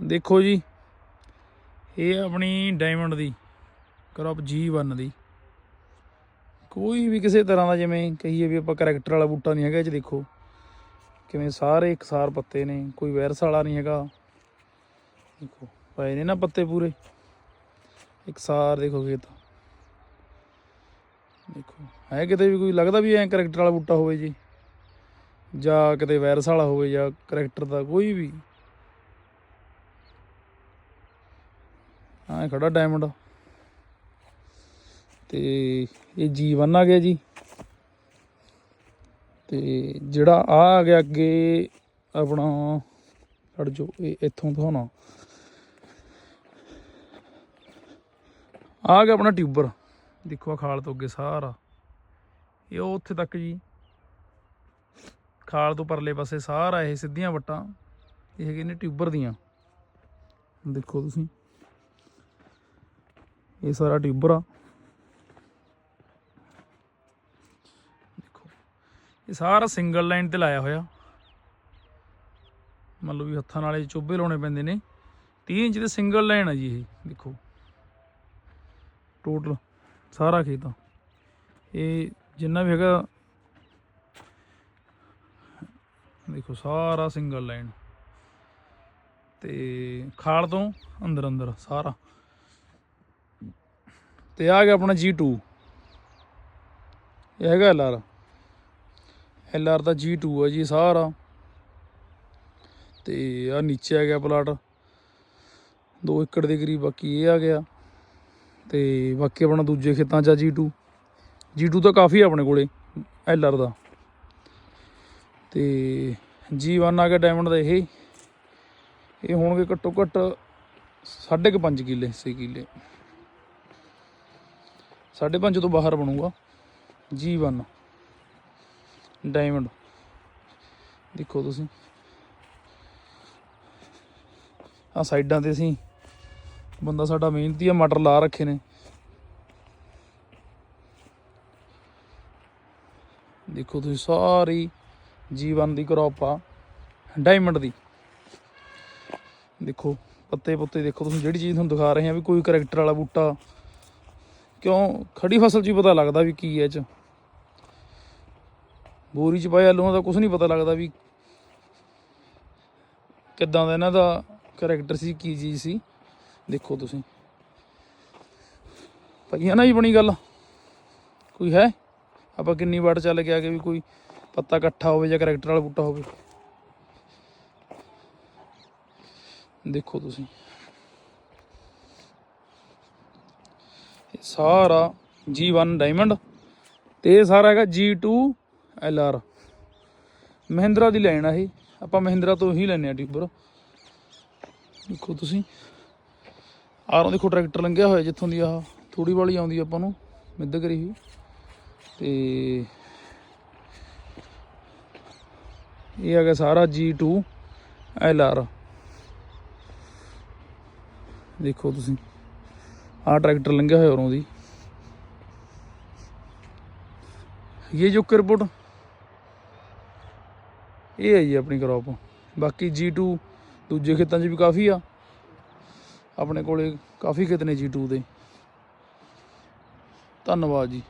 ਦੇਖੋ ਜੀ, ਇਹ ਆਪਣੀ ਡਾਇਮੰਡ ਦੀ ਕ੍ਰੌਪ G1 ਦੀ। ਕੋਈ ਵੀ ਕਿਸੇ ਤਰ੍ਹਾਂ ਦਾ ਜਿਵੇਂ ਕਹੀਏ ਵੀ ਆਪਾਂ ਕਰੈਕਟਰ ਵਾਲਾ ਬੂਟਾ ਨਹੀਂ ਹੈਗਾ, ਇਹ ਚ ਦੇਖੋ। ਕਿਵੇਂ ਸਾਰੇ ਇਕਸਾਰ ਪੱਤੇ ਨੇ, ਕੋਈ ਵਾਇਰਸ ਵਾਲਾ ਨਹੀਂ ਹੈਗਾ। ਦੇਖੋ, ਪਏ ਨੇ ਨਾ ਪੱਤੇ ਪੂਰੇ। ਇਕਸਾਰ ਦੇਖੋ ਖੇਤ। ਦੇਖੋ, ਹੈ ਕਿਤੇ ਵੀ ਕੋਈ, ਲੱਗਦਾ ਵੀ ਐ ਕਰੈਕਟਰ ਵਾਲਾ ਬੂਟਾ ਹੋਵੇ ਜੀ। ਜਾਂ ਕਿਤੇ ਵਾਇਰਸ ਵਾਲਾ ਹੋਵੇ ਜਾਂ ਕਰੈਕਟਰ ਦਾ ਕੋਈ ਵੀ। ਹਾਂ ਖੜਾ ਡਾਇਮੰਡ ਤੇ ਇਹ G1 ਆ ਗਿਆ ਜੀ। ਤੇ ਜਿਹੜਾ ਆ ਆ ਗਿਆ ਅੱਗੇ, ਆਪਣਾ, ਛੱਡ ਜੋ, ਇਹ ਇੱਥੋਂ ਦਿਖਾਉਣਾ। ਆ ਗਿਆ ਆਪਣਾ ਟਿਊਬਰ ਦੇਖੋ ਆ ਖਾਲ ਤੋਂ ਅੱਗੇ ਸਾਰਾ। ਇਹ ਉਹ ਉੱਥੇ ਤੱਕ ਜੀ। ਖਾਲ ਤੋਂ ਪਰਲੇ ਪਾਸੇ ਸਾਰਾ ਇਹ ਸਿੱਧੀਆਂ ਵੱਟਾਂ। ਇਹ ਹੈਗੇ ਨੇ ਟਿਊਬਰ ਦੀਆਂ। ਦੇਖੋ ਤੁਸੀਂ। ਇਹ ਸਾਰਾ ਟਿਊਬਰ ਆ। ਦੇਖੋ, ਇਹ ਸਾਰਾ ਸਿੰਗਲ ਲਾਈਨ ਤੇ ਲਾਇਆ ਹੋਇਆ। ਮੰਨ ਲਓ ਵੀ ਹੱਥਾਂ ਨਾਲੇ ਚੋਬੇ ਲਾਉਣੇ ਪੈਂਦੇ ਨੇ। 30 ਇੰਚ ਦੇ ਸਿੰਗਲ ਲਾਈਨ ਆ ਜੀ ਇਹ, ਦੇਖੋ। ਟੋਟਲ ਸਾਰਾ ਖੇਤ ਆ। ਇਹ ਜਿੰਨਾ ਵੀ ਹੈਗਾ, ਦੇਖੋ, ਸਾਰਾ ਸਿੰਗਲ ਲਾਈਨ ਤੇ ਖਾਲ ਤੋਂ ਅੰਦਰ ਅੰਦਰ ਸਾਰਾ। ਤੇ ਆ ਗਿਆ ਆਪਣਾ G2 ਇਹ ਹੈਗਾ LR LR ਦਾ G2 ਹੈ ਜੀ ਸਾਰਾ। ਤੇ ਆ ਨੀਚੇ ਆ ਗਿਆ ਪਲਾਟ। 2 ਏਕੜ ਦੇ ਕਰੀਬ ਬਾਕੀ ਇਹ ਆ ਗਿਆ। ਤੇ ਬਾਕੀ ਆਪਣਾ ਦੂਜੇ ਖੇਤਾਂ 'ਚ ਆ G2 G2 ਤਾਂ ਕਾਫੀ ਆ ਆਪਣੇ ਕੋਲੇ LR ਦਾ। ਤੇ G1 ਆ ਗਿਆ ਡਾਇਮੰਡ ਦਾ ਇਹ। ਇਹ ਹੋਣਗੇ ਘੱਟੋ ਘੱਟ 5.5 ਕਿੱਲੇ 6 ਕਿੱਲੇ। 5.5 ਤੋਂ ਬਾਹਰ ਬਣੂਗਾ। G1 ਡਾਇਮੰਡ ਦੇਖੋ ਤੁਸੀਂ। ਆ ਸਾਈਡਾਂ ਤੇ ਅਸੀਂ ਬੰਦਾ ਸਾਡਾ ਮਿਹਨਤੀ ਆ ਮਟਰ ਲਾ ਰੱਖੇ ਨੇ। ਦੇਖੋ ਤੁਸੀਂ ਸਾਰੀ ਜੀਵਨ ਦੀ ਕਰੋਪ ਆ। ਡਾਇਮੰਡ ਦੀ। ਦੇਖੋ, ਪੱਤੇ ਪੁੱਤੇ ਦੇਖੋ ਤੁਸੀਂ, ਜਿਹੜੀ ਚੀਜ਼ ਤੁਹਾਨੂੰ ਦਿਖਾ ਰਹੇ ਆ ਵੀ ਕੋਈ ਕਰੈਕਟਰ ਵਾਲਾ ਬੂਟਾ ਕਿਉਂ ਖੜੀ ਫਸਲ 'ਚ ਹੀ ਪਤਾ ਲੱਗਦਾ ਵੀ ਕੀ ਹੈ 'ਚ। ਬੋਰੀ 'ਚ ਪਾਏ ਆਲੂਆਂ ਦਾ ਕੁਝ ਨਹੀਂ ਪਤਾ ਲੱਗਦਾ ਵੀ ਕਿੱਦਾਂ ਦਾ ਇਹਨਾਂ ਦਾ ਕਰੈਕਟਰ ਸੀ, ਕੀ ਚੀਜ਼ ਸੀ। ਦੇਖੋ ਤੁਸੀਂ। ਭਾਈ ਨਾ ਜੀ ਬਣੀ ਗੱਲ। ਕੋਈ ਹੈ? ਆਪਾਂ ਕਿੰਨੀ ਵਾਰ ਚੱਲ ਕੇ ਆ ਕੇ ਵੀ ਕੋਈ ਪੱਤਾ ਇਕੱਠਾ ਹੋਵੇ ਜਾਂ ਕਰੈਕਟਰ ਵਾਲਾ ਬੂਟਾ ਹੋਵੇ। ਦੇਖੋ ਤੁਸੀਂ। ਸਾਰਾ G1 ਡਾਇਮੰਡ ਤੇ ਇਹ ਸਾਰਾ ਹੈਗਾ G2 LR ਮਹਿੰਦਰਾ ਦੀ ਲੈਣ ਆ ਇਹ। ਆਪਾਂ ਮਹਿੰਦਰਾ ਤੋਂ ਹੀ ਲੈਨੇ ਆ ਟਿਊਬਰ। ਦੇਖੋ ਤੁਸੀਂ। ਆਰੋਂ ਦੇਖੋ ਟਰੈਕਟਰ ਲੰਘਿਆ ਹੋਇਆ ਜਿੱਥੋਂ ਦੀ ਆਹ ਥੋੜੀ ਵਾਲੀ ਆਉਂਦੀ ਆਪਾਂ ਨੂੰ, ਮਿੱਧ ਕਰੀ ਹੋਈ। ਤੇ ਇਹ ਹੈਗਾ ਸਾਰਾ G2 LR ਦੇਖੋ ਤੁਸੀਂ। ਆਹ ਟਰੈਕਟਰ ਲੰਘਿਆ ਹੋਇਆ ਉਰੋਂ ਦੀ। ਇਹ ਜੋ ਕਰਬਟ ਇਹ ਹੈ ਜੀ ਆਪਣੀ ਕ੍ਰੌਪ ਬਾਕੀ G2 ਦੂਜੇ ਖੇਤਾਂ 'ਚ ਵੀ ਕਾਫੀ ਆ। ਆਪਣੇ ਕੋਲੇ ਕਾਫੀ ਖੇਤ ਨੇ G2 ਦੇ। ਧੰਨਵਾਦ ਜੀ।